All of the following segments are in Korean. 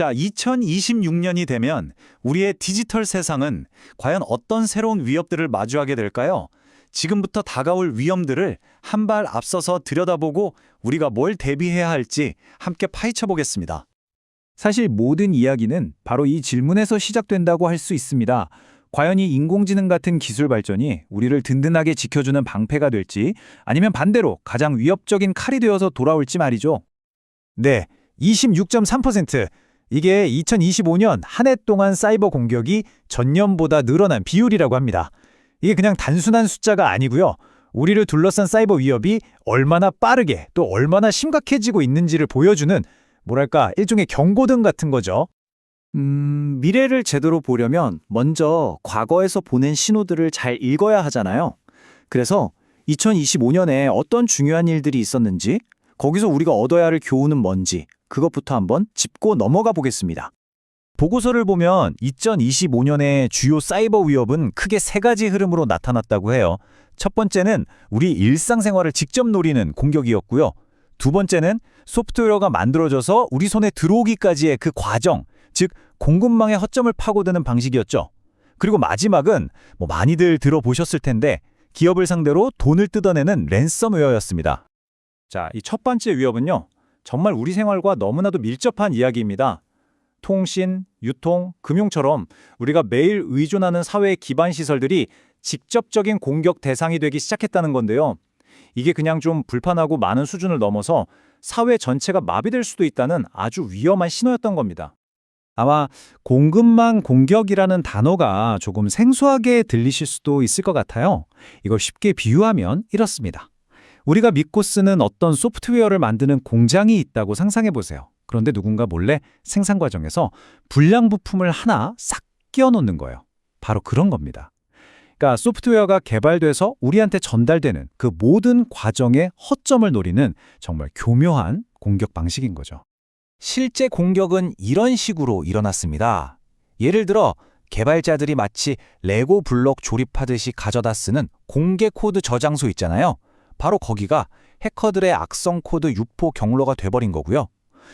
자, 2026년이 되면 우리의 디지털 세상은 과연 어떤 새로운 위협들을 마주하게 될까요? 지금부터 다가올 위험들을 한 발 앞서서 들여다보고 우리가 뭘 대비해야 할지 함께 파헤쳐 보겠습니다. 사실 모든 이야기는 바로 이 질문에서 시작된다고 할 수 있습니다. 과연 이 인공지능 같은 기술 발전이 우리를 든든하게 지켜주는 방패가 될지 아니면 반대로 가장 위협적인 칼이 되어서 돌아올지 말이죠. 네, 26.3%. 이게 2025년 한 해 동안 사이버 공격이 전년보다 늘어난 비율이라고 합니다. 이게 그냥 단순한 숫자가 아니고요. 우리를 둘러싼 사이버 위협이 얼마나 빠르게 또 얼마나 심각해지고 있는지를 보여주는 뭐랄까 일종의 경고등 같은 거죠. 음, 미래를 제대로 보려면 먼저 과거에서 보낸 신호들을 잘 읽어야 하잖아요. 그래서 2025년에 어떤 중요한 일들이 있었는지, 거기서 우리가 얻어야 할 교훈은 뭔지, 그것부터 한번 짚고 넘어가 보겠습니다. 보고서를 보면 2025년의 주요 사이버 위협은 크게 세 가지 흐름으로 나타났다고 해요. 첫 번째는 우리 일상생활을 직접 노리는 공격이었고요. 두 번째는 소프트웨어가 만들어져서 우리 손에 들어오기까지의 그 과정, 즉 공급망의 허점을 파고드는 방식이었죠. 그리고 마지막은 뭐 많이들 들어보셨을 텐데 기업을 상대로 돈을 뜯어내는 랜섬웨어였습니다. 자, 이 첫 번째 위협은요. 정말 우리 생활과 너무나도 밀접한 이야기입니다. 통신, 유통, 금융처럼 우리가 매일 의존하는 사회의 기반 시설들이 직접적인 공격 대상이 되기 시작했다는 건데요. 이게 그냥 좀 불판하고 많은 수준을 넘어서 사회 전체가 마비될 수도 있다는 아주 위험한 신호였던 겁니다. 아마 공급망 공격이라는 단어가 조금 생소하게 들리실 수도 있을 것 같아요. 이걸 쉽게 비유하면 이렇습니다. 우리가 믿고 쓰는 어떤 소프트웨어를 만드는 공장이 있다고 상상해 보세요. 그런데 누군가 몰래 생산 과정에서 불량 부품을 하나 싹 끼워 놓는 거예요. 바로 그런 겁니다. 그러니까 소프트웨어가 개발돼서 우리한테 전달되는 그 모든 과정의 허점을 노리는 정말 교묘한 공격 방식인 거죠. 실제 공격은 이런 식으로 일어났습니다. 예를 들어 개발자들이 마치 레고 블록 조립하듯이 가져다 쓰는 공개 코드 저장소 있잖아요. 바로 거기가 해커들의 악성 코드 유포 경로가 돼버린 거고요.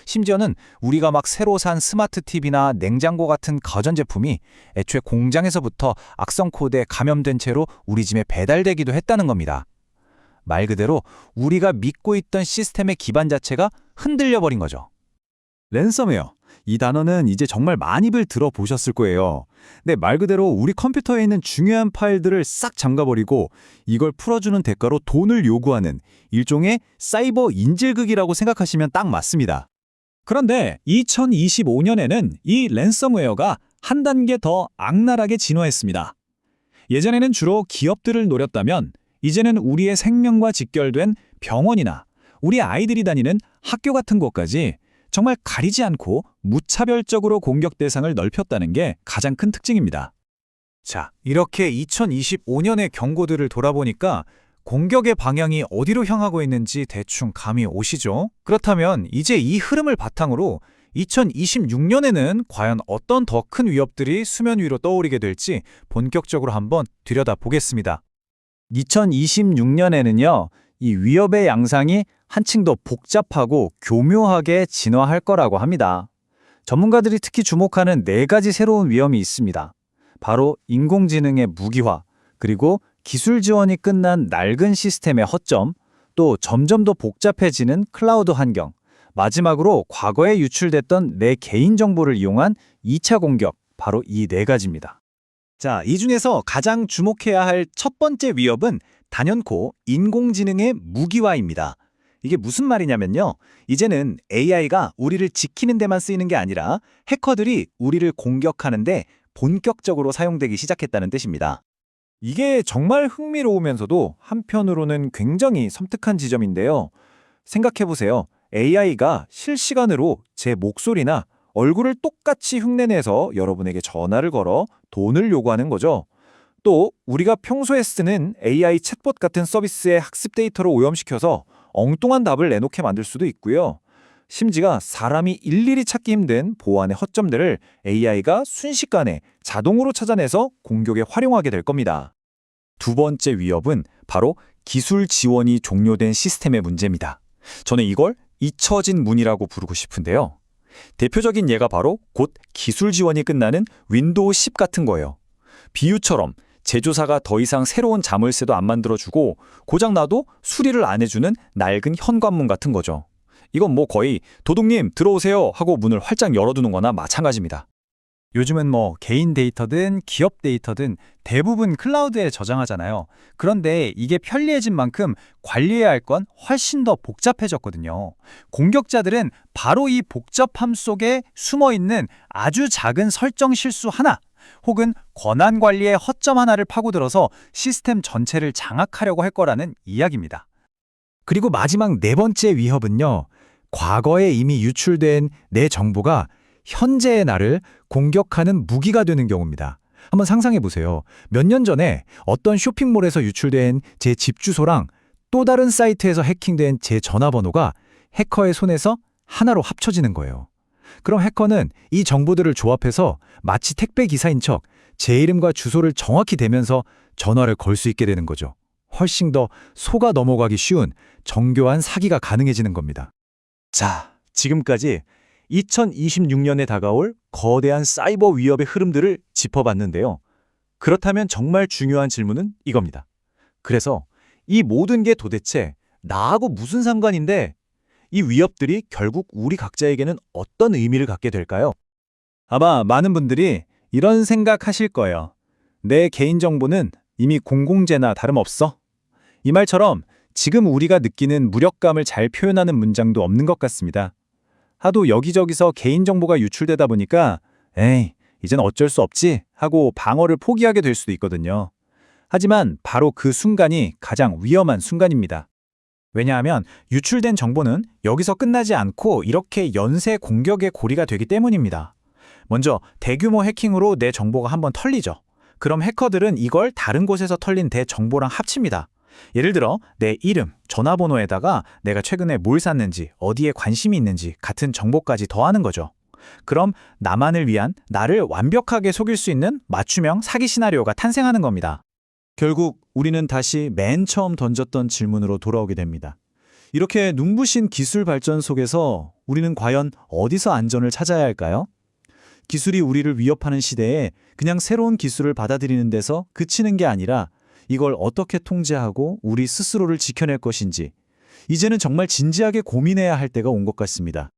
심지어는 우리가 막 새로 산 스마트 TV나 냉장고 같은 가전제품이 애초에 공장에서부터 악성 코드에 감염된 채로 우리 집에 배달되기도 했다는 겁니다. 말 그대로 우리가 믿고 있던 시스템의 기반 자체가 흔들려 버린 거죠. 랜섬웨어. 이 단어는 이제 정말 많이들 들어보셨을 거예요. 근데 말 그대로 우리 컴퓨터에 있는 중요한 파일들을 싹 잠가버리고 이걸 풀어주는 대가로 돈을 요구하는 일종의 사이버 인질극이라고 생각하시면 딱 맞습니다. 그런데 2025년에는 이 랜섬웨어가 한 단계 더 악랄하게 진화했습니다. 예전에는 주로 기업들을 노렸다면 이제는 우리의 생명과 직결된 병원이나 우리 아이들이 다니는 학교 같은 곳까지 정말 가리지 않고 무차별적으로 공격 대상을 넓혔다는 게 가장 큰 특징입니다. 자, 이렇게 2025년의 경고들을 돌아보니까 공격의 방향이 어디로 향하고 있는지 대충 감이 오시죠? 그렇다면 이제 이 흐름을 바탕으로 2026년에는 과연 어떤 더 큰 위협들이 수면 위로 떠오르게 될지 본격적으로 한번 들여다보겠습니다. 2026년에는요, 이 위협의 양상이 한층 더 복잡하고 교묘하게 진화할 거라고 합니다. 전문가들이 특히 주목하는 네 가지 새로운 위험이 있습니다. 바로 인공지능의 무기화, 그리고 기술 지원이 끝난 낡은 시스템의 허점, 또 점점 더 복잡해지는 클라우드 환경, 마지막으로 과거에 유출됐던 내 개인정보를 이용한 2차 공격, 바로 이 네 가지입니다. 자, 이 중에서 가장 주목해야 할 첫 번째 위협은 단연코 인공지능의 무기화입니다. 이게 무슨 말이냐면요. 이제는 AI가 우리를 지키는 데만 쓰이는 게 아니라 해커들이 우리를 공격하는데 본격적으로 사용되기 시작했다는 뜻입니다. 이게 정말 흥미로우면서도 한편으로는 굉장히 섬뜩한 지점인데요. 생각해보세요. AI가 실시간으로 제 목소리나 얼굴을 똑같이 흉내내서 여러분에게 전화를 걸어 돈을 요구하는 거죠. 또 우리가 평소에 쓰는 AI 챗봇 같은 서비스의 학습 데이터를 오염시켜서 엉뚱한 답을 내놓게 만들 수도 있고요. 심지어 사람이 일일이 찾기 힘든 보안의 허점들을 AI가 순식간에 자동으로 찾아내서 공격에 활용하게 될 겁니다. 두 번째 위협은 바로 기술 지원이 종료된 시스템의 문제입니다. 저는 이걸 잊혀진 문이라고 부르고 싶은데요. 대표적인 예가 바로 곧 기술 지원이 끝나는 윈도우 10 같은 거예요. 비유처럼 제조사가 더 이상 새로운 자물쇠도 안 만들어주고 고장나도 수리를 안 해주는 낡은 현관문 같은 거죠. 이건 뭐 거의 도둑님 들어오세요 하고 문을 활짝 열어두는 거나 마찬가지입니다. 요즘은 뭐 개인 데이터든 기업 데이터든 대부분 클라우드에 저장하잖아요. 그런데 이게 편리해진 만큼 관리해야 할 건 훨씬 더 복잡해졌거든요. 공격자들은 바로 이 복잡함 속에 숨어 있는 아주 작은 설정 실수 하나 혹은 권한 관리의 허점 하나를 파고들어서 시스템 전체를 장악하려고 할 거라는 이야기입니다. 그리고 마지막 네 번째 위협은요. 과거에 이미 유출된 내 정보가 현재의 나를 공격하는 무기가 되는 경우입니다. 한번 상상해 보세요. 몇 년 전에 어떤 쇼핑몰에서 유출된 제 집 주소랑 또 다른 사이트에서 해킹된 제 전화번호가 해커의 손에서 하나로 합쳐지는 거예요. 그럼 해커는 이 정보들을 조합해서 마치 택배 기사인 척 제 이름과 주소를 정확히 대면서 전화를 걸 수 있게 되는 거죠. 훨씬 더 속아 넘어가기 쉬운 정교한 사기가 가능해지는 겁니다. 자, 지금까지 2026년에 다가올 거대한 사이버 위협의 흐름들을 짚어봤는데요. 그렇다면 정말 중요한 질문은 이겁니다. 그래서 이 모든 게 도대체 나하고 무슨 상관인데 이 위협들이 결국 우리 각자에게는 어떤 의미를 갖게 될까요? 아마 많은 분들이 이런 생각하실 거예요. 내 개인정보는 이미 공공재나 다름없어. 이 말처럼 지금 우리가 느끼는 무력감을 잘 표현하는 문장도 없는 것 같습니다. 하도 여기저기서 개인정보가 유출되다 보니까 에이, 이젠 어쩔 수 없지 하고 방어를 포기하게 될 수도 있거든요. 하지만 바로 그 순간이 가장 위험한 순간입니다. 왜냐하면 유출된 정보는 여기서 끝나지 않고 이렇게 연쇄 공격의 고리가 되기 때문입니다. 먼저 대규모 해킹으로 내 정보가 한번 털리죠. 그럼 해커들은 이걸 다른 곳에서 털린 내 정보랑 합칩니다. 예를 들어 내 이름, 전화번호에다가 내가 최근에 뭘 샀는지, 어디에 관심이 있는지 같은 정보까지 더하는 거죠. 그럼 나만을 위한 나를 완벽하게 속일 수 있는 맞춤형 사기 시나리오가 탄생하는 겁니다. 결국 우리는 다시 맨 처음 던졌던 질문으로 돌아오게 됩니다. 이렇게 눈부신 기술 발전 속에서 우리는 과연 어디서 안전을 찾아야 할까요? 기술이 우리를 위협하는 시대에 그냥 새로운 기술을 받아들이는 데서 그치는 게 아니라 이걸 어떻게 통제하고 우리 스스로를 지켜낼 것인지 이제는 정말 진지하게 고민해야 할 때가 온 것 같습니다.